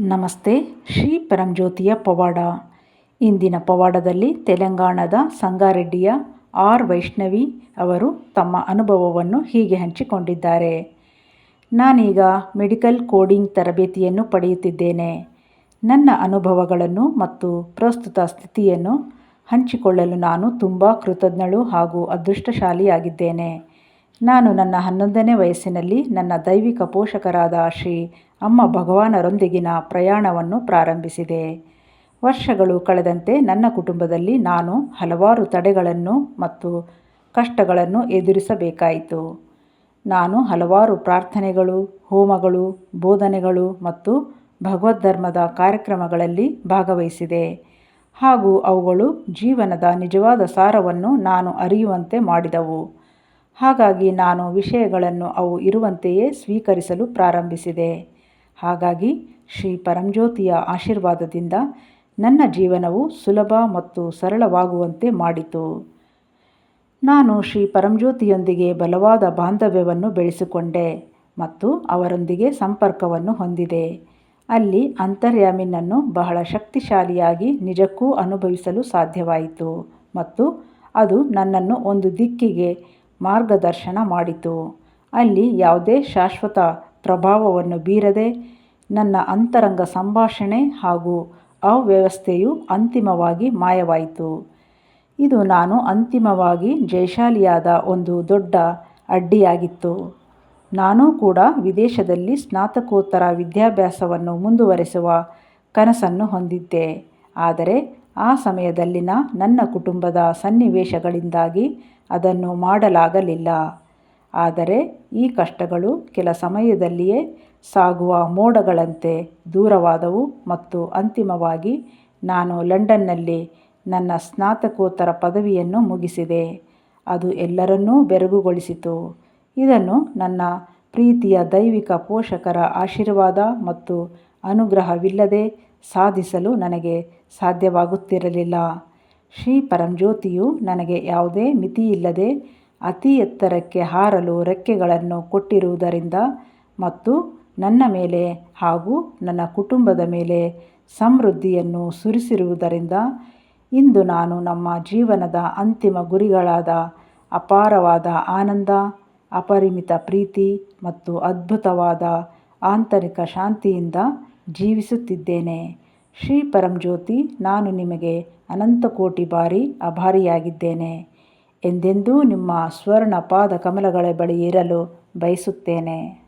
ನಮಸ್ತೆ, ಶ್ರೀ ಪರಂಜ್ಯೋತಿಯ ಪವಾಡ. ಇಂದಿನ ಪವಾಡದಲ್ಲಿ ತೆಲಂಗಾಣದ ಸಂಗಾರೆಡ್ಡಿಯ ಆರ್ ವೈಷ್ಣವಿ ಅವರು ತಮ್ಮ ಅನುಭವವನ್ನು ಹೀಗೆ ಹಂಚಿಕೊಂಡಿದ್ದಾರೆ. ನಾನೀಗ ಮೆಡಿಕಲ್ ಕೋಡಿಂಗ್ ತರಬೇತಿಯನ್ನು ಪಡೆಯುತ್ತಿದ್ದೇನೆ. ನನ್ನ ಅನುಭವಗಳನ್ನು ಮತ್ತು ಪ್ರಸ್ತುತ ಸ್ಥಿತಿಯನ್ನು ಹಂಚಿಕೊಳ್ಳಲು ನಾನು ತುಂಬ ಕೃತಜ್ಞಳು ಹಾಗೂ ಅದೃಷ್ಟಶಾಲಿಯಾಗಿದ್ದೇನೆ. ನಾನು ನನ್ನ ಹನ್ನೊಂದನೇ ವಯಸ್ಸಿನಲ್ಲಿ ನನ್ನ ದೈವಿಕ ಪೋಷಕರಾದ ಶ್ರೀ ಅಮ್ಮ ಭಗವಾನರೊಂದಿಗಿನ ಪ್ರಯಾಣವನ್ನು ಪ್ರಾರಂಭಿಸಿದೆ. ವರ್ಷಗಳು ಕಳೆದಂತೆ ನನ್ನ ಕುಟುಂಬದಲ್ಲಿ ನಾನು ಹಲವಾರು ತಡೆಗಳನ್ನು ಮತ್ತು ಕಷ್ಟಗಳನ್ನು ಎದುರಿಸಬೇಕಾಯಿತು. ನಾನು ಹಲವಾರು ಪ್ರಾರ್ಥನೆಗಳು, ಹೋಮಗಳು, ಬೋಧನೆಗಳು ಮತ್ತು ಭಗವದ್ಧರ್ಮದ ಕಾರ್ಯಕ್ರಮಗಳಲ್ಲಿ ಭಾಗವಹಿಸಿದೆ. ಹಾಗೂ ಅವುಗಳು ಜೀವನದ ನಿಜವಾದ ಸಾರವನ್ನು ನಾನು ಅರಿಯುವಂತೆ ಮಾಡಿದವು. ಹಾಗಾಗಿ ನಾನು ವಿಷಯಗಳನ್ನು ಅವು ಇರುವಂತೆಯೇ ಸ್ವೀಕರಿಸಲು ಪ್ರಾರಂಭಿಸಿದೆ. ಹಾಗಾಗಿ ಶ್ರೀ ಪರಂಜ್ಯೋತಿಯ ಆಶೀರ್ವಾದದಿಂದ ನನ್ನ ಜೀವನವು ಸುಲಭ ಮತ್ತು ಸರಳವಾಗುವಂತೆ ಮಾಡಿತು. ನಾನು ಶ್ರೀ ಪರಂಜ್ಯೋತಿಯೊಂದಿಗೆ ಬಲವಾದ ಬಾಂಧವ್ಯವನ್ನು ಬೆಳೆಸಿಕೊಂಡೆ ಮತ್ತು ಅವರೊಂದಿಗೆ ಸಂಪರ್ಕವನ್ನು ಹೊಂದಿದೆ. ಅಲ್ಲಿ ಅಂತರ್ಯಾಮಿನನ್ನು ಬಹಳ ಶಕ್ತಿಶಾಲಿಯಾಗಿ ನಿಜಕ್ಕೂ ಅನುಭವಿಸಲು ಸಾಧ್ಯವಾಯಿತು ಮತ್ತು ಅದು ನನ್ನನ್ನು ಒಂದು ದಿಕ್ಕಿಗೆ ಮಾರ್ಗದರ್ಶನ ಮಾಡಿತು. ಅಲ್ಲಿ ಯಾವುದೇ ಶಾಶ್ವತ ಪ್ರಭಾವವನ್ನು ಬೀರದೆ ನನ್ನ ಅಂತರಂಗ ಸಂಭಾಷಣೆ ಹಾಗೂ ಅವ್ಯವಸ್ಥೆಯು ಅಂತಿಮವಾಗಿ ಮಾಯವಾಯಿತು. ಇದು ನಾನು ಅಂತಿಮವಾಗಿ ಜಯಶಾಲಿಯಾದ ಒಂದು ದೊಡ್ಡ ಅಡ್ಡಿಯಾಗಿತ್ತು. ನಾನೂ ಕೂಡ ವಿದೇಶದಲ್ಲಿ ಸ್ನಾತಕೋತ್ತರ ವಿದ್ಯಾಭ್ಯಾಸವನ್ನು ಮುಂದುವರೆಸುವ ಕನಸನ್ನು ಹೊಂದಿದ್ದೆ. ಆದರೆ ಆ ಸಮಯದಲ್ಲಿನ ನನ್ನ ಕುಟುಂಬದ ಸನ್ನಿವೇಶಗಳಿಂದಾಗಿ ಅದನ್ನು ಮಾಡಲಾಗಲಿಲ್ಲ. ಆದರೆ ಈ ಕಷ್ಟಗಳು ಕೆಲ ಸಮಯದಲ್ಲಿಯೇ ಸಾಗುವ ಮೋಡಗಳಂತೆ ದೂರವಾದವು ಮತ್ತು ಅಂತಿಮವಾಗಿ ನಾನು ಲಂಡನ್ನಲ್ಲಿ ನನ್ನ ಸ್ನಾತಕೋತ್ತರ ಪದವಿಯನ್ನು ಮುಗಿಸಿದೆ. ಅದು ಎಲ್ಲರನ್ನೂ ಬೆರಗುಗೊಳಿಸಿತು. ಇದನ್ನು ನನ್ನ ಪ್ರೀತಿಯ ದೈವಿಕ ಪೋಷಕರ ಆಶೀರ್ವಾದ ಮತ್ತು ಅನುಗ್ರಹವಿಲ್ಲದೆ ಸಾಧಿಸಲು ನನಗೆ ಸಾಧ್ಯವಾಗುತ್ತಿರಲಿಲ್ಲ. ಶ್ರೀ ಪರಂಜ್ಯೋತಿಯು ನನಗೆ ಯಾವುದೇ ಮಿತಿಯಿಲ್ಲದೆ ಅತಿ ಎತ್ತರಕ್ಕೆ ಹಾರಲು ರೆಕ್ಕೆಗಳನ್ನು ಕೊಟ್ಟಿರುವುದರಿಂದ ಮತ್ತು ನನ್ನ ಮೇಲೆ ಹಾಗೂ ನನ್ನ ಕುಟುಂಬದ ಮೇಲೆ ಸಮೃದ್ಧಿಯನ್ನು ಸುರಿಸಿರುವುದರಿಂದ ಇಂದು ನಾನು ನಮ್ಮ ಜೀವನದ ಅಂತಿಮ ಗುರಿಗಳಾದ ಅಪಾರವಾದ ಆನಂದ, ಅಪರಿಮಿತ ಪ್ರೀತಿ ಮತ್ತು ಅದ್ಭುತವಾದ ಆಂತರಿಕ ಶಾಂತಿಯಿಂದ ಜೀವಿಸುತ್ತಿದ್ದೇನೆ. ಶ್ರೀ ಪರಂಜ್ಯೋತಿ ನಾನು ನಿಮಗೆ ಅನಂತ ಕೋಟಿ ಬಾರಿ ಆಭಾರಿಯಾಗಿದ್ದೇನೆ. ಎಂದೆಂದೂ ನಿಮ್ಮ ಸ್ವರ್ಣ ಪಾದ ಕಮಲಗಳ ಬಳಿ ಇರಲು ಬಯಸುತ್ತೇನೆ.